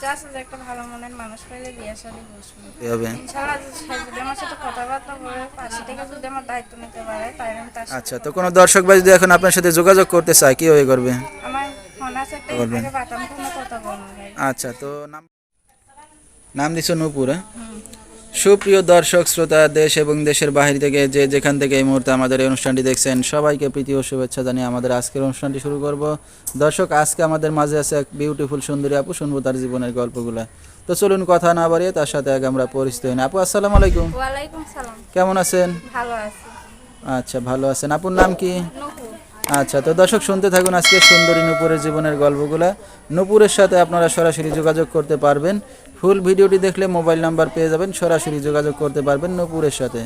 ইচ্ছা যে একটা ভালো মনের মানুষ পাইলে বিয়ে শাদী বসবো কি হবে ইনশাল্লাহ সে যদি আমার সাথে কথাবার্তা বলে পাশে থেকে যদি আমার দায়িত্ব নিতে পারে তাই আমি তার আচ্ছা তো কোনো দর্শক ভাই যদি এখন আপনার সাথে যোগাযোগ করতে চায় কীভাবে করবে? আমার ফোন আছে একটা বলবেন। আগে কথা বলব আচ্ছা তো নাম নাম দিছো নূপুর হ্যাঁ? সুপ্রিয় দর্শক শ্রোতা দেশ এবং দেশের বাহির থেকে যে যেখান থেকে এই মুহূর্তে আমাদের এই অনুষ্ঠানটি দেখছেন সবাইকে প্রীতি ও শুভেচ্ছা জানিয়ে আমাদের আজকের অনুষ্ঠানটি শুরু করব। দর্শক আজকে আমাদের মাঝে আছে এক বিউটিফুল সুন্দরী আপু শুনব তার জীবনের গল্পগুলো। তো চলুন কথা না বাড়িয়ে তার সাথে আগে আমরা পরিচিত হই। না। আপু আসসালামু আলাইকুম। ওয়ালাইকুম সালাম। কেমন আছেন? ভালো আছি। আচ্ছা ভালো আছেন। আপুর নাম কি? আচ্ছা তো দর্শক শুনতে থাকুন আজকে সুন্দরী নূপুরের জীবনের গল্পগুলা। নূপুরের সাথে আপনারা সরাসরি যোগাযোগ করতে পারবেন। ফুল ভিডিওটি দেখলে মোবাইল নাম্বার পেয়ে যাবেন সরাসরি যোগাযোগ করতে পারবেন নূপুরের সাথে।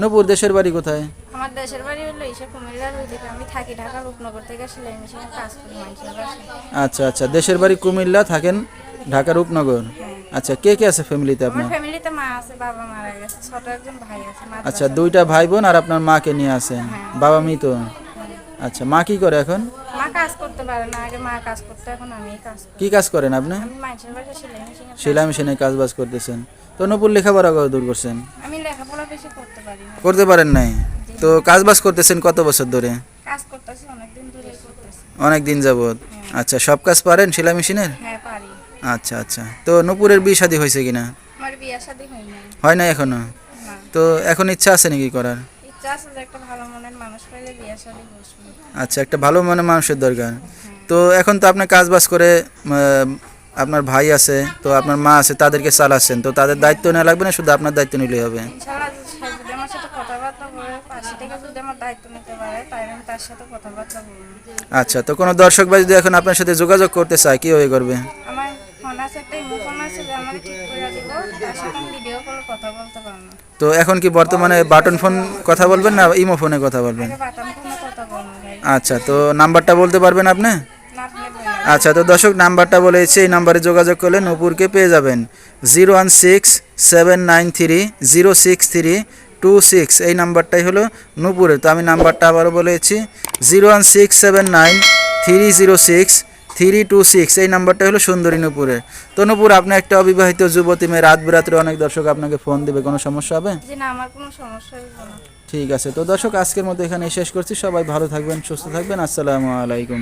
নূপুর দেশের বাড়ি কোথায়? আমার দেশের বাড়ি হলো ইসে কুমিল্লার ওইদিকে আমি থাকি ঢাকা রূপনগর থেকে সেলাই মেশিনে কাজ করি মানুষের বাসায় আচ্ছা আচ্ছা দেশের বাড়ি কুমিল্লা থাকেন ঢাকা রূপনগর? আচ্ছা কে কে আছে ফ্যামিলিতে আপনার? ফ্যামিলিতে মা আছে বাবা মারা গেছে ছোট একজন ভাই আছে আচ্ছা দুইটা ভাই বোন আর আপনার মাকে নিয়ে আছেন। বাবা মৃত। আচ্ছা মা কি করে এখন? মা কাজ করতে পারে না আগে মা কাজ করতে এখন আমি কাজ করি। কি কাজ করেন আপনি? আমি মানুষের বাসায় সেলাই মেশিনে সেলাই মেশিনে কাজ বাজ করতেছেন। তো নূপুর লেখাপড়া দূর করছেন? আমি লেখাপড়া বেশি করতে পারি না। করতে পারেন নাই? তো কাজ বাজ করতেছেন কত বছর ধরে? কাজ করতেছি অনেকদিন ধরে করতেছি। অনেক দিন যাবত আচ্ছা সব কাজ পারেন সেলাই মেশিনের? হ্যাঁ পারি। আচ্ছা আচ্ছা। তো নূপুরের বিয়ে শাদী হয়েছে কিনা? আমার বিয়ে শাদী হয় হয় না এখনও? তো এখন ইচ্ছা আছে নাকি করার? একটা ভালো মনের আচ্ছা একটা ভালো মনে মানুষের দরকার। তো এখন তো আপনি কাজ বাজ করে আপনার ভাই আছে তো আপনার মা আছে তাদেরকে চালাচ্ছেন তো তাদের দায়িত্ব নেওয়া লাগবে না? শুধু আপনার দায়িত্ব নিলেই হবে? আচ্ছা তো কোনো দর্শক ভাই যদি এখন আপনার সাথে যোগাযোগ করতে চায় কীভাবে করবে? আমার ফোন আছে তো এখন কি বর্তমানে বাটন ফোন কথা বলবেন না ইমো ফোনে কথা বলবেন? আচ্ছা তো নাম্বারটা বলতে পারবেন আপনি? আচ্ছা তো দর্শক নাম্বারটা বলেছি এই নাম্বারে যোগাযোগ করলে নূপুরকে পেয়ে যাবেন। Zero one six seven nine three zero six three two six এই নাম্বারটাই হলো নূপুরের। তো আমি নাম্বারটা আবারও বলেছি zero one six seven nine three zero six three two six এই নাম্বারটা হলো সুন্দরী নূপুরে তো নূপুর আপনি একটা অবিবাহিত যুবতী মেয়ে রাত বিরাত্রে অনেক দর্শক আপনাকে ফোন দেবে কোনো সমস্যা হবে? না আমার কোনো সমস্যা ঠিক আছে তো দর্শক আজকের মতো এখানে শেষ করছি। সবাই ভালো থাকবেন সুস্থ থাকবেন। আসসালামু আলাইকুম।